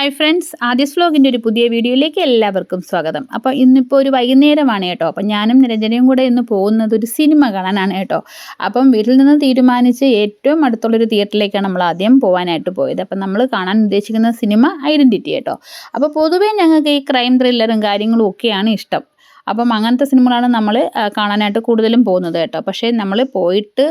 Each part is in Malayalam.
ഹായ് ഫ്രണ്ട്സ് ആദ്യസ് വ്ലോഗിന്റെ ഒരു പുതിയ വീഡിയോയിലേക്ക് എല്ലാവർക്കും സ്വാഗതം. അപ്പോൾ ഇന്നിപ്പോൾ ഒരു വൈകുന്നേരമാണ് കേട്ടോ. അപ്പം ഞാനും നിരഞ്ജനയും കൂടെ ഇന്ന് പോകുന്നത് ഒരു സിനിമ കാണാനാണ് കേട്ടോ. അപ്പം വീട്ടിൽ നിന്ന് തീരുമാനിച്ച് ഏറ്റവും അടുത്തുള്ളൊരു തിയേറ്ററിലേക്കാണ് നമ്മൾ ആദ്യം പോകാനായിട്ട് പോയത്. അപ്പം നമ്മൾ കാണാൻ ഉദ്ദേശിക്കുന്ന സിനിമ ഐഡന്റിറ്റി കേട്ടോ. അപ്പോൾ പൊതുവേ ഞങ്ങൾക്ക് ഈ ക്രൈം ത്രില്ലറും കാര്യങ്ങളും ഒക്കെയാണ് ഇഷ്ടം. അപ്പം അങ്ങനത്തെ സിനിമകളാണ് നമ്മൾ കാണാനായിട്ട് കൂടുതലും പോകുന്നത് കേട്ടോ. പക്ഷേ നമ്മൾ പോയിട്ട്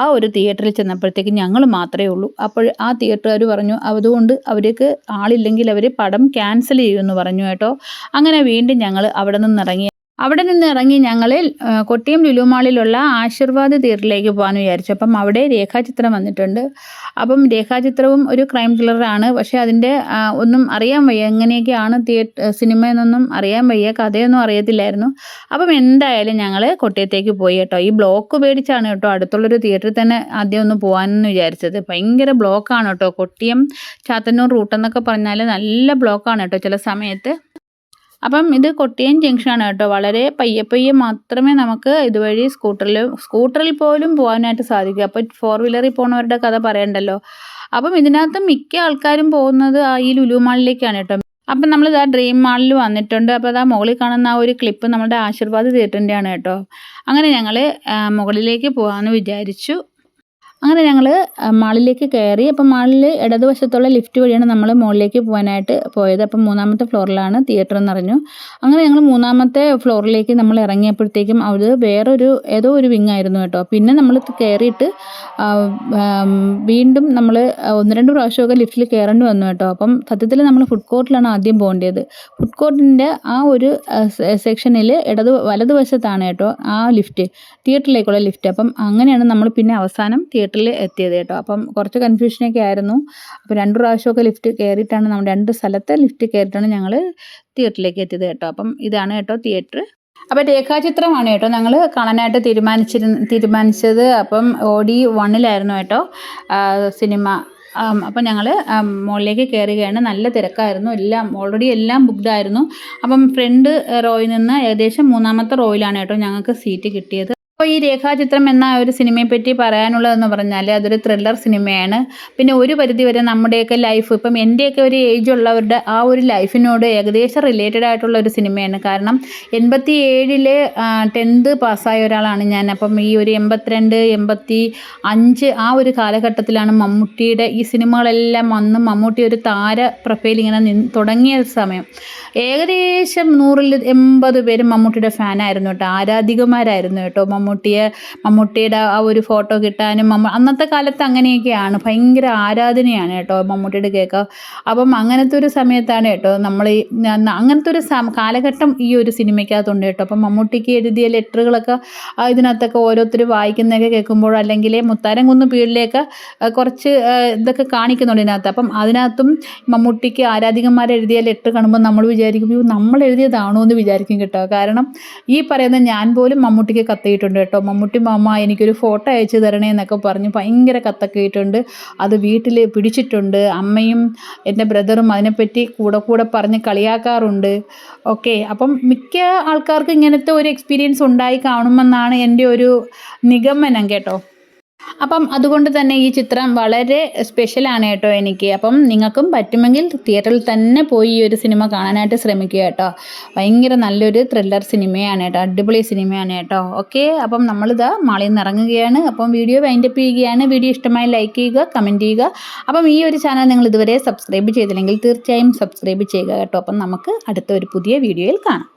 ആ ഒരു തിയേറ്ററിൽ ചെന്നപ്പോഴത്തേക്ക് ഞങ്ങൾ മാത്രമേ ഉള്ളൂ. അപ്പോൾ ആ തിയേറ്ററുകാർ പറഞ്ഞു അതുകൊണ്ട് അവർക്ക് ആളില്ലെങ്കിൽ അവർ പടം ക്യാൻസൽ ചെയ്യുമെന്ന് പറഞ്ഞു കേട്ടോ. അങ്ങനെ വീണ്ടും ഞങ്ങൾ അവിടെ നിന്ന് ഇറങ്ങി. അവിടെ നിന്ന് ഇറങ്ങി ഞങ്ങൾ കൊട്ടിയം ലുലുമാളിലുള്ള ആശീർവാദ് തിയേറ്ററിലേക്ക് പോകാൻ വിചാരിച്ചു. അപ്പം അവിടെ രേഖാചിത്രം വന്നിട്ടുണ്ട്. അപ്പം രേഖാചിത്രവും ഒരു ക്രൈം ത്രില്ലറാണ് പക്ഷേ അതിന്റെ ഒന്നും അറിയാൻ വയ്യ. എങ്ങനെയൊക്കെയാണ് തിയേറ്റർ സിനിമ എന്നൊന്നും അറിയാൻ വയ്യ. കഥയൊന്നും അറിയത്തില്ലായിരുന്നു. അപ്പം എന്തായാലും ഞങ്ങൾ കൊട്ടിയത്തേക്ക് പോയി കേട്ടോ. ഈ ബ്ലോക്ക് പേടിച്ചാണ് കേട്ടോ അടുത്തുള്ളൊരു തിയേറ്ററിൽ തന്നെ ആദ്യം ഒന്ന് പോകാനെന്ന് വിചാരിച്ചത്. ഭയങ്കര ബ്ലോക്കാണ് കേട്ടോ. കൊട്ടിയം ചാത്തന്നൂർ റൂട്ടെന്നൊക്കെ പറഞ്ഞാൽ നല്ല ബ്ലോക്കാണ് കേട്ടോ ചില സമയത്ത്. അപ്പം ഇത് കൊട്ടിയം ജംഗ്ഷനാണ് കേട്ടോ. വളരെ പയ്യെ പയ്യെ മാത്രമേ നമുക്ക് ഇതുവഴി സ്കൂട്ടറിൽ സ്കൂട്ടറിൽ പോലും പോകാനായിട്ട് സാധിക്കൂ. അപ്പോൾ ഫോർ വീലറിൽ പോകുന്നവരുടെ കഥ പറയണ്ടല്ലോ. അപ്പം ഇതിനകത്ത് മിക്ക ആൾക്കാരും പോകുന്നത് ആ ഈ ലുലു മാളിലേക്കാണ് കേട്ടോ. അപ്പം നമ്മൾ ഇതാ ഡ്രീം മാളിൽ വന്നിട്ടുണ്ട്. അപ്പോൾ അതാ മുകളിൽ കാണുന്ന ആ ഒരു ക്ലിപ്പ് നമ്മുടെ ആശീർവാദ് തിയേറ്ററിന്റെയാണ് കേട്ടോ. അങ്ങനെ ഞങ്ങൾ മുകളിലേക്ക് പോകാമെന്ന് വിചാരിച്ചു. അങ്ങനെ ഞങ്ങൾ മാളിലേക്ക് കയറി. അപ്പം മാളിൽ ഇടതുവശത്തുള്ള ലിഫ്റ്റ് വഴിയാണ് നമ്മൾ മുകളിലേക്ക് പോകാനായിട്ട് പോയത്. അപ്പം മൂന്നാമത്തെ ഫ്ലോറിലാണ് തിയേറ്റർ എന്ന് പറഞ്ഞു അങ്ങനെ ഞങ്ങൾ മൂന്നാമത്തെ ഫ്ലോറിലേക്ക് നമ്മൾ ഇറങ്ങിയപ്പോഴത്തേക്കും അത് വേറൊരു ഏതോ ഒരു വിങ് ആയിരുന്നു കേട്ടോ. പിന്നെ നമ്മൾ കയറിയിട്ട് വീണ്ടും നമ്മൾ ഒന്ന് രണ്ട് പ്രാവശ്യമൊക്കെ ലിഫ്റ്റിൽ കയറേണ്ടി വന്നു കേട്ടോ. അപ്പം സത്യത്തിൽ നമ്മൾ ഫുഡ് കോർട്ടിലാണ് ആദ്യം പോകേണ്ടത് ഫുഡ് കോർട്ടിന്റെ ആ ഒരു സെക്ഷനിൽ ഇടത് വലതുവശത്താണ് കേട്ടോ ആ ലിഫ്റ്റ് തിയേറ്ററിലേക്കുള്ള ലിഫ്റ്റ്. അപ്പം അങ്ങനെയാണ് നമ്മൾ പിന്നെ അവസാനം തിയേറ്റർ തിയേറ്ററിൽ എത്തിയത് കേട്ടോ. അപ്പം കുറച്ച് കൺഫ്യൂഷനൊക്കെ ആയിരുന്നു. അപ്പോൾ രണ്ട് പ്രാവശ്യമൊക്കെ ലിഫ്റ്റ് കയറിയിട്ടാണ് നമ്മൾ രണ്ട് സ്ഥലത്തെ ലിഫ്റ്റ് കയറിയിട്ടാണ് ഞങ്ങൾ തിയേറ്ററിലേക്ക് എത്തിയത് കേട്ടോ. അപ്പം ഇതാണ് കേട്ടോ തിയേറ്റർ. അപ്പം രേഖാചിത്രമാണ് കേട്ടോ ഞങ്ങൾ കാണാനായിട്ട് തീരുമാനിച്ചിരുന്ന തീരുമാനിച്ചത്. അപ്പം ഓടി വണ്ണിലായിരുന്നു കേട്ടോ സിനിമ. അപ്പം ഞങ്ങൾ മുകളിലേക്ക് കയറുകയാണ് നല്ല തിരക്കായിരുന്നു. എല്ലാം ഓൾറെഡി എല്ലാം ബുക്ക്ഡ് ആയിരുന്നു. അപ്പം ഫ്രണ്ട് റോയിൽ നിന്ന് ഏകദേശം മൂന്നാമത്തെ റോയിലാണ് കേട്ടോ ഞങ്ങൾക്ക് സീറ്റ് കിട്ടിയത്. അപ്പോൾ ഈ രേഖാചിത്രം എന്ന ഒരു സിനിമയെ പറ്റി പറയാനുള്ളതെന്ന് പറഞ്ഞാൽ അതൊരു ത്രില്ലർ സിനിമയാണ്. പിന്നെ ഒരു പരിധി വരെ നമ്മുടെയൊക്കെ ലൈഫ് ഇപ്പം എന്റെയൊക്കെ ഒരു ഏജ് ഉള്ളവരുടെ ആ ഒരു ലൈഫിനോട് ഏകദേശം റിലേറ്റഡ് ആയിട്ടുള്ള ഒരു സിനിമയാണ്. കാരണം എൺപത്തി ഏഴിൽ ടെൻത്ത് പാസ്സായ ഒരാളാണ് ഞാൻ. അപ്പം ഈ ഒരു എൺപത്തിരണ്ട് എൺപത്തി അഞ്ച് ആ ഒരു കാലഘട്ടത്തിലാണ് മമ്മൂട്ടിയുടെ ഈ സിനിമകളെല്ലാം വന്ന് മമ്മൂട്ടി ഒരു താര പ്രൊഫൈൽ ഇങ്ങനെ നിന്ന് തുടങ്ങിയ സമയം. ഏകദേശം നൂറിൽ എൺപത് പേരും മമ്മൂട്ടിയുടെ ഫാനായിരുന്നു കേട്ടോ. ആരാധികമാരായിരുന്നു കേട്ടോ മമ്മൂ മമ്മൂട്ടിയെ മമ്മൂട്ടിയുടെ ആ ഒരു ഫോട്ടോ കിട്ടാനും മമ്മ അന്നത്തെ കാലത്ത് അങ്ങനെയൊക്കെയാണ്. ഭയങ്കര ആരാധനയാണ് കേട്ടോ മമ്മൂട്ടിയുടെ കേക്ക് അപ്പം അങ്ങനത്തെ ഒരു സമയത്താണ് കേട്ടോ നമ്മൾ ഈ അങ്ങനത്തെ ഒരു കാലഘട്ടം ഈ ഒരു സിനിമയ്ക്കകത്തുണ്ട് കേട്ടോ. അപ്പം മമ്മൂട്ടിക്ക് എഴുതിയ ലെറ്ററുകളൊക്കെ ഇതിനകത്തൊക്കെ ഓരോരുത്തർ വായിക്കുന്നതൊക്കെ കേൾക്കുമ്പോൾ അല്ലെങ്കിൽ മുത്താരം കുന്ന് പീടിലേക്ക് കുറച്ച് ഇതൊക്കെ കാണിക്കുന്നുണ്ട് ഇതിനകത്ത്. അപ്പം അതിനകത്തും മമ്മൂട്ടിക്ക് ആരാധികന്മാർ എഴുതിയ ലെറ്റർ കാണുമ്പോൾ നമ്മൾ വിചാരിക്കും നമ്മൾ എഴുതിയതാണോ? എന്ന് വിചാരിക്കും കേട്ടോ. കാരണം ഈ പറയുന്ന ഞാൻ പോലും മമ്മൂട്ടിക്ക് കത്തിയിട്ടുണ്ട് കേട്ടോ. മമ്മൂട്ടി മാമ എനിക്കൊരു ഫോട്ടോ അയച്ചു തരണേ എന്നൊക്കെ പറഞ്ഞ് ഭയങ്കര കത്തൊക്കെ അത് വീട്ടിൽ പിടിച്ചിട്ടുണ്ട്. അമ്മയും എന്റെ ബ്രദറും അതിനെപ്പറ്റി കൂടെ കൂടെ പറഞ്ഞ് കളിയാക്കാറുണ്ട്. ഓക്കെ അപ്പം മിക്ക ആൾക്കാർക്കും ഇങ്ങനത്തെ ഒരു എക്സ്പീരിയൻസ് ഉണ്ടായി കാണുമെന്നാണ് എന്റെ ഒരു നിഗമനം കേട്ടോ. അപ്പം അതുകൊണ്ട് തന്നെ ഈ ചിത്രം വളരെ സ്പെഷ്യലാണ് കേട്ടോ എനിക്ക്. അപ്പം നിങ്ങൾക്കും പറ്റുമെങ്കിൽ തിയേറ്ററിൽ തന്നെ പോയി ഈ ഒരു സിനിമ കാണാനായിട്ട് ശ്രമിക്കുക കേട്ടോ. ഭയങ്കര നല്ലൊരു ത്രില്ലർ സിനിമയാണ് കേട്ടോ. അടിപൊളി സിനിമയാണ് കേട്ടോ. ഓക്കെ അപ്പം നമ്മളിത് മാളിൽ നിന്ന് ഇറങ്ങുകയാണ്. അപ്പം വീഡിയോ വൈൻഡപ്പ് ചെയ്യുകയാണ്. വീഡിയോ ഇഷ്ടമായി ലൈക്ക് ചെയ്യുക കമന്റ് ചെയ്യുക. അപ്പം ഈ ഒരു ചാനൽ നിങ്ങൾ ഇതുവരെ സബ്സ്ക്രൈബ് ചെയ്തില്ലെങ്കിൽ തീർച്ചയായും സബ്സ്ക്രൈബ് ചെയ്യുക കേട്ടോ. അപ്പം നമുക്ക് അടുത്ത ഒരു പുതിയ വീഡിയോയിൽ കാണാം.